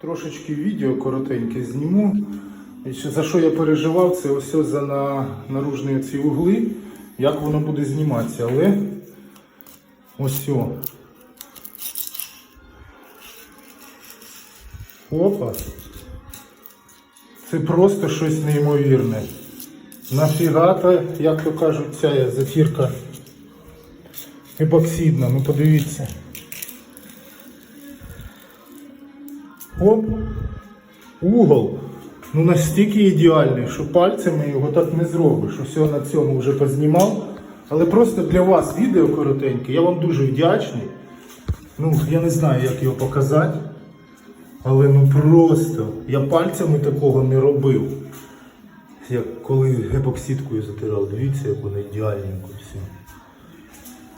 Трошечки відео коротеньке зніму. За що я переживав, це ось за на, наружні ці угли, як воно буде зніматися. Але ось. Опа. Це просто щось неймовірне. Нафігата, як то кажуть, ця затірка епоксидна, ну подивіться. Оп. Угол. Ну настільки ідеальний, що пальцями його так не зробиш. Ось на цьому вже познімав. Але просто для вас відео коротеньке, я вам дуже вдячний. Ну, я не знаю, як його показати. Але ну просто я пальцями такого не робив. Як коли епоксидкою затирав, дивіться, як воно ідеальненько все.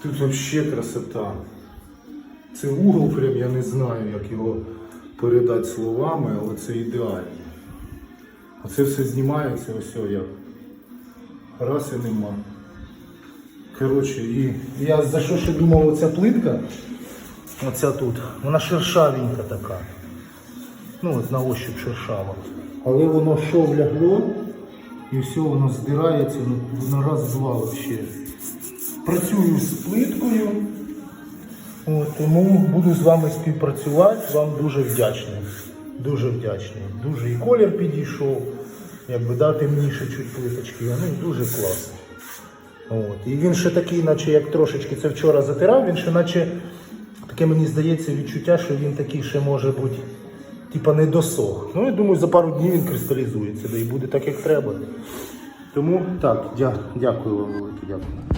Тут взагалі красота. Це угол, прям я не знаю, як його передати словами, але це ідеально. Оце все знімається, ось як. Раз і нема. Коротше, і я за що ще думав, оця плитка, оця тут, вона шершавенька така. Ну, от на ощупь шершава. Але воно що влягло, і все воно здирається ну, на раз-два взагалі. Працюю з плиткою, тому буду з вами співпрацювати, вам дуже вдячний. Дуже вдячний. Дуже і колір підійшов, якби да, темніше чуть плиточки, ну дуже класно. От. І він ще такий, наче як трошечки це вчора затирав, він ще наче таке мені здається відчуття, що він такий ще може бути, типа не досох. Ну я думаю, за пару днів він кристалізується, да і буде так, як треба. Тому так, дя, дякую вам велике, дякую.